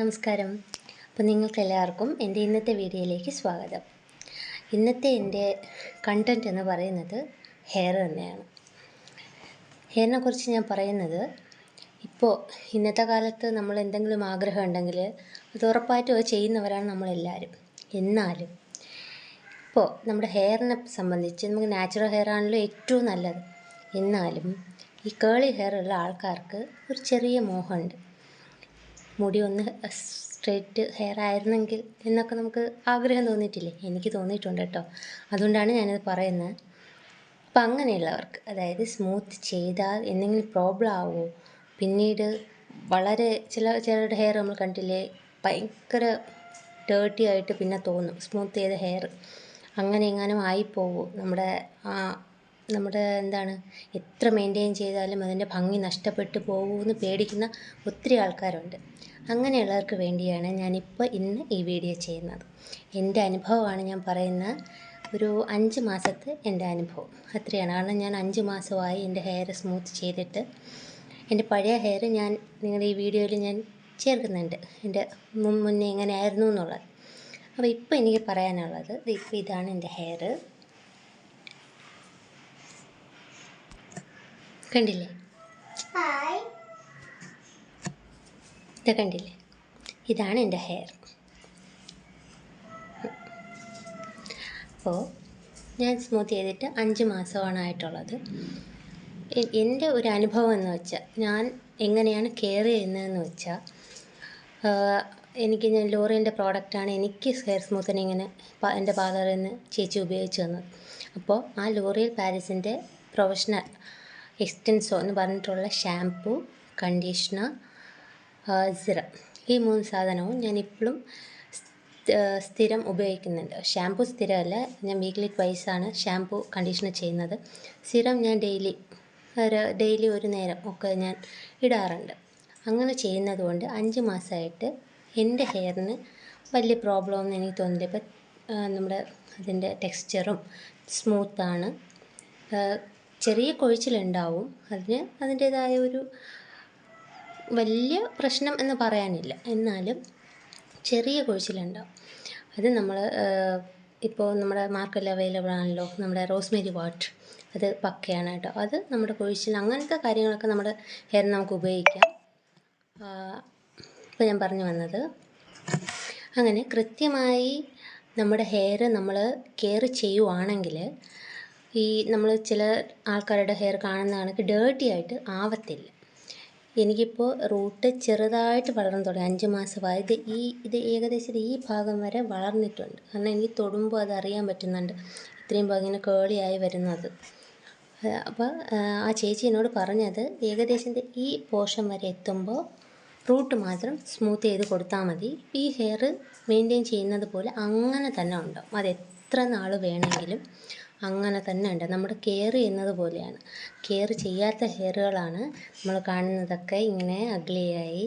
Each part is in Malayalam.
നമസ്കാരം. അപ്പോൾ നിങ്ങൾക്ക് എല്ലാവർക്കും എന്റെ ഇന്നത്തെ വീഡിയോയിലേക്ക് സ്വാഗതം. ഇന്നത്തെ എന്റെ കണ്ടന്റ് എന്ന് പറയുന്നത് ഹെയർ തന്നെയാണ്. ഹെയറിനെ കുറിച്ച് ഞാൻ പറയുന്നത് ഇപ്പോൾ ഇന്നത്തെ കാലത്ത് നമ്മൾ എന്തെങ്കിലും ആഗ്രഹം ഉണ്ടെങ്കിൽ അത് ഉറപ്പായിട്ടും അത് ചെയ്യുന്നവരാണ് നമ്മളെല്ലാവരും. എന്നാലും ഇപ്പോൾ നമ്മുടെ ഹെയറിനെ സംബന്ധിച്ച് നമുക്ക് നാച്ചുറൽ ഹെയർ ആണല്ലോ ഏറ്റവും നല്ലത്. എന്നാലും ഈ കേളി ഹെയർ ഉള്ള ആൾക്കാർക്ക് ഒരു ചെറിയ മോഹമുണ്ട്. മുടി ഒന്ന് സ്ട്രെയിറ്റ് ഹെയർ ആയിരുന്നെങ്കിൽ എന്നൊക്കെ നമുക്ക് ആഗ്രഹം തോന്നിയിട്ടില്ലേ? എനിക്ക് തോന്നിയിട്ടുണ്ട് കേട്ടോ. അതുകൊണ്ടാണ് ഞാനിത് പറയുന്നത്. അപ്പം അങ്ങനെയുള്ളവർക്ക് അതായത് സ്മൂത്ത് ചെയ്താൽ എന്തെങ്കിലും പ്രോബ്ലം ആവുമോ? പിന്നീട് വളരെ ചില ചിലരുടെ ഹെയർ നമ്മൾ കണ്ടില്ലേ ഭയങ്കര ഡേർട്ടി ആയിട്ട് പിന്നെ തോന്നും. സ്മൂത്ത് ചെയ്ത ഹെയർ അങ്ങനെ എങ്ങാനും ആയിപ്പോവോ? നമ്മുടെ ആ നമ്മുടെ എന്താണ് എത്ര മെയിന്റെയിൻ ചെയ്താലും അതിന്റെ ഭംഗി നഷ്ടപ്പെട്ടു പോകുമെന്ന് പേടിക്കുന്ന ഒത്തിരി ആൾക്കാരുണ്ട്. അങ്ങനെയുള്ളവർക്ക് വേണ്ടിയാണ് ഞാനിപ്പോൾ ഇന്ന് ഈ വീഡിയോ ചെയ്യുന്നത്. എന്റെ അനുഭവമാണ് ഞാൻ പറയുന്ന ഒരു അഞ്ച് മാസത്തെ എന്റെ അനുഭവം. അത്രയാണ്. കാരണം ഞാൻ അഞ്ച് മാസമായി എന്റെ ഹെയർ സ്മൂത്ത് ചെയ്തിട്ട് എന്റെ പഴയ ഹെയർ ഞാൻ നിങ്ങളുടെ ഈ വീഡിയോയിൽ ഞാൻ ചേർക്കുന്നുണ്ട്. എന്റെ മുന്നേ എങ്ങനെയായിരുന്നു എന്നുള്ളത്. അപ്പോൾ ഇപ്പോൾ എനിക്ക് പറയാനുള്ളത് ഇപ്പോൾ ഇതാണ് എന്റെ ഹെയർ. കണ്ടില്ലേ? ഇത് കണ്ടില്ലേ? ഇതാണ് എന്റെ ഹെയർ അപ്പോൾ ഞാൻ സ്മൂത്ത് ചെയ്തിട്ട് അഞ്ച് മാസമാണ് ആയിട്ടുള്ളത്. എന്റെ ഒരു അനുഭവം എന്ന് വെച്ചാൽ ഞാൻ എങ്ങനെയാണ് കെയർ ചെയ്യുന്നതെന്ന് വെച്ചാൽ എനിക്ക് ഞാൻ ലോറിയന്റെ പ്രോഡക്റ്റാണ് എനിക്ക് ഹെയർ സ്മൂത്തനിങ്ങിന് എന്റെ പാർലറിൽ നിന്ന് ചേച്ചി ഉപയോഗിച്ച് തന്നത്. അപ്പോൾ ആ ലോറിയൽ പാരീസിന്റെ പ്രൊഫഷണൽ എക്സ്റ്റൻസോ എന്ന് പറഞ്ഞിട്ടുള്ള ഷാംപൂ കണ്ടീഷണർ സിറം ഈ മൂന്ന് സാധനവും ഞാൻ ഇപ്പോഴും സ്ഥിരം ഉപയോഗിക്കുന്നുണ്ട്. ഷാംപൂ സ്ഥിരമല്ല ഞാൻ വീക്ക്ലി ട്വൈസ് ആണ് ഷാംപൂ കണ്ടീഷണർ ചെയ്യുന്നത്. സിറം ഞാൻ ഡെയിലി ഒരു ഡെയിലി ഒരു നേരം ഒക്കെ ഞാൻ ഇടാറുണ്ട്. അങ്ങനെ ചെയ്യുന്നത് കൊണ്ട് അഞ്ച് മാസമായിട്ട് എന്റെ ഹെയറിന് വലിയ പ്രോബ്ലം ഒന്നും എനിക്ക് തോന്നില്ല ഇപ്പം നമ്മുടെ അതിന്റെ ടെക്സ്ചറും സ്മൂത്താണ്. ചെറിയ കൊഴിച്ചിലുണ്ടാവും. അതിന് അതിന്റേതായ ഒരു വലിയ പ്രശ്നം എന്ന് പറയാനില്ല. എന്നാലും ചെറിയ കൊഴിച്ചിലുണ്ടാവും അത് നമ്മൾ ഇപ്പോൾ നമ്മുടെ മാർക്കറ്റിൽ അവൈലബിൾ ആണല്ലോ. നമ്മുടെ റോസ്മേരി വാട്ടർ അത് പക്കയാണ് കേട്ടോ. അത് നമ്മുടെ കുഴിച്ചിൽ അങ്ങനത്തെ കാര്യങ്ങളൊക്കെ നമ്മുടെ ഹെയർ നമുക്ക് ഉപയോഗിക്കാം. ഇപ്പോൾ ഞാൻ പറഞ്ഞു വന്നത്. അങ്ങനെ കൃത്യമായി നമ്മുടെ ഹെയർ നമ്മൾ കെയർ ചെയ്യുവാണെങ്കിൽ ഈ നമ്മൾ ചില ആൾക്കാരുടെ ഹെയർ കാണുന്ന കണക്ക് ഡേർട്ടി ആയിട്ട് ആവത്തില്ല. എനിക്കിപ്പോൾ റൂട്ട് ചെറുതായിട്ട് വളർന്നു തുടങ്ങി. അഞ്ച് മാസമായി ഇത് ഈ ഇത് ഏകദേശം ഈ ഭാഗം വരെ വളർന്നിട്ടുണ്ട്. കാരണം എനിക്ക് തൊടുമ്പോൾ അത് അറിയാൻ പറ്റുന്നുണ്ട്. ഇത്രയും ഭാഗം ഇങ്ങനെ കേളിയായി വരുന്നത്. അപ്പോൾ ആ ചേച്ചി എന്നോട് പറഞ്ഞത് ഏകദേശം ഈ പോർഷൻ വരെ എത്തുമ്പോൾ റൂട്ട് മാത്രം സ്മൂത്ത് ചെയ്ത് കൊടുത്താൽ മതി. ഈ ഹെയർ മെയിന്റെയിൻ ചെയ്യുന്നത് പോലെ അങ്ങനെ തന്നെ ഉണ്ടാവും. അത് എത്ര നാൾ വേണമെങ്കിലും അങ്ങനെ തന്നെ ഉണ്ട് നമ്മൾ കെയർ ചെയ്യുന്നത് പോലെയാണ്. കെയർ ചെയ്യാത്ത ഹെയറുകളാണ് നമ്മൾ കാണുന്നതൊക്കെ ഇങ്ങനെ അഗ്ലിയായി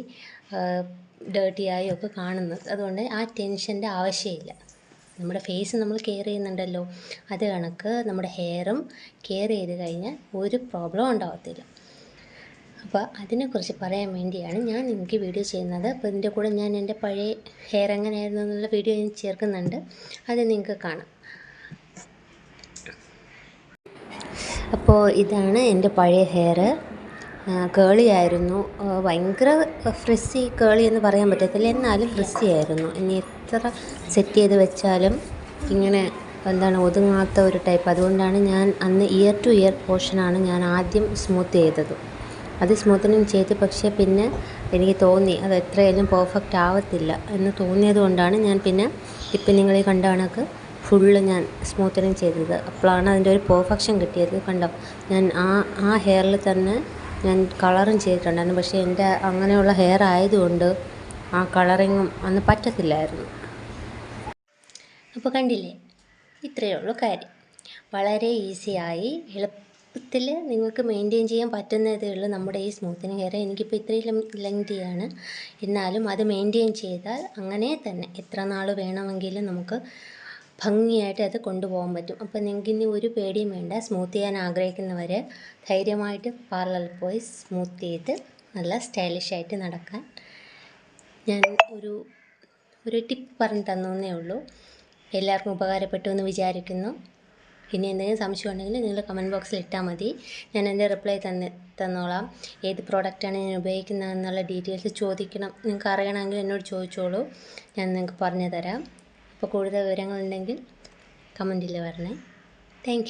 ഡേർട്ടിയായി ഒക്കെ കാണുന്നത്. അതുകൊണ്ട് ആ ടെൻഷന്റെ ആവശ്യമില്ല. നമ്മുടെ ഫേസ് നമ്മൾ കെയർ ചെയ്യുന്നുണ്ടല്ലോ. അത് കണക്ക് നമ്മുടെ ഹെയറും കെയർ ചെയ്ത് കഴിഞ്ഞാൽ ഒരു പ്രോബ്ലം ഉണ്ടാവത്തില്ല. അപ്പോൾ അതിനെക്കുറിച്ച് പറയാൻ വേണ്ടിയാണ് ഞാൻ നിങ്ങൾക്ക് വീഡിയോ ചെയ്യുന്നത്. അപ്പോൾ ഇതിന്റെ കൂടെ ഞാൻ എന്റെ പഴയ ഹെയർ എങ്ങനെയായിരുന്നു എന്നുള്ള വീഡിയോ ഞാൻ ചേർക്കുന്നുണ്ട്. അത് നിങ്ങൾക്ക് കാണാം. അപ്പോൾ ഇതാണ് എന്റെ പഴയ ഹെയർ കേളി ആയിരുന്നു. ഭയങ്കര ഫ്രിസ്സി കേളി എന്ന് പറയാൻ പറ്റത്തില്ല. എന്നാലും ഫ്രിസ്സി ആയിരുന്നു. ഇനി എത്ര സെറ്റ് ചെയ്ത് വെച്ചാലും ഇങ്ങനെ എന്താണ് ഒതുങ്ങാത്ത ഒരു ടൈപ്പ് അതുകൊണ്ടാണ് ഞാൻ അന്ന് ഇയർ ടു ഇയർ പോർഷനാണ് ഞാൻ ആദ്യം സ്മൂത്ത് ചെയ്തത്. അത് സ്മൂത്തനിങ് ചെയ്ത് പക്ഷേ പിന്നെ എനിക്ക് തോന്നി അത് എത്രയായാലും പെർഫെക്റ്റ് ആവത്തില്ല എന്ന് തോന്നിയത് കൊണ്ടാണ് ഞാൻ പിന്നെ ഇപ്പം നിങ്ങൾ ഈ കണ്ട കണക്ക് ഫുള്ള് ഞാൻ സ്മൂത്തനിങ് ചെയ്തത്. അപ്പോഴാണ് അതിന്റെ ഒരു പെർഫെക്ഷൻ കിട്ടിയത് കണ്ടോ? ഞാൻ ആ ആ ഹെയറിൽ തന്നെ ഞാൻ കളറും ചെയ്തിട്ടുണ്ടായിരുന്നു. പക്ഷേ എന്റെ അങ്ങനെയുള്ള ഹെയർ ആയതുകൊണ്ട് ആ കളറിങ്ങും അന്ന് പറ്റത്തില്ലായിരുന്നു. അപ്പോൾ കണ്ടില്ലേ? ഇത്രയേ ഉള്ളൂ കാര്യം. വളരെ ഈസിയായി എളുപ്പത്തിൽ നിങ്ങൾക്ക് മെയിന്റെയിൻ ചെയ്യാൻ പറ്റുന്നതേ ഉള്ളൂ നമ്മുടെ ഈ സ്മൂത്തനിങ് ഹെയർ. എനിക്കിപ്പോൾ ഇത്രയും ലെങ്തിയാണ് എന്നാലും അത് മെയിന്റെയിൻ ചെയ്താൽ അങ്ങനെ തന്നെ. എത്ര നാൾ വേണമെങ്കിലും നമുക്ക് ഭംഗിയായിട്ട് അത് കൊണ്ടുപോകാൻ പറ്റും. അപ്പോൾ നിങ്ങൾക്ക് ഇനി ഒരു പേടിയും വേണ്ട. സ്മൂത്ത് ചെയ്യാൻ ആഗ്രഹിക്കുന്നവർ ധൈര്യമായിട്ട് പാർലറിൽ പോയി സ്മൂത്ത് ചെയ്ത് നല്ല സ്റ്റൈലിഷായിട്ട് നടക്കാൻ ഞാൻ ഒരു ഒരു ടിപ്പ് പറഞ്ഞു തന്നേ ഉള്ളൂ. എല്ലാവർക്കും ഉപകാരപ്പെട്ടു എന്ന് വിചാരിക്കുന്നു. ഇനി എന്തെങ്കിലും സംശയം ഉണ്ടെങ്കിൽ നിങ്ങൾ കമന്റ് ബോക്സിൽ ഇട്ടാൽ മതി. ഞാൻ എന്റെ റിപ്ലൈ തന്നെ തന്നോളാം. ഏത് പ്രോഡക്റ്റാണ് ഞാൻ ഉപയോഗിക്കുന്നത് എന്നുള്ള ഡീറ്റെയിൽസ് ചോദിക്കണം. നിങ്ങൾക്ക് അറിയണമെങ്കിൽ എന്നോട് ചോദിച്ചോളൂ. ഞാൻ നിങ്ങൾക്ക് പറഞ്ഞു തരാം അപ്പോൾ കൂടുതൽ വിവരങ്ങളുണ്ടെങ്കിൽ കമന്റിൽ വരണേ താങ്ക്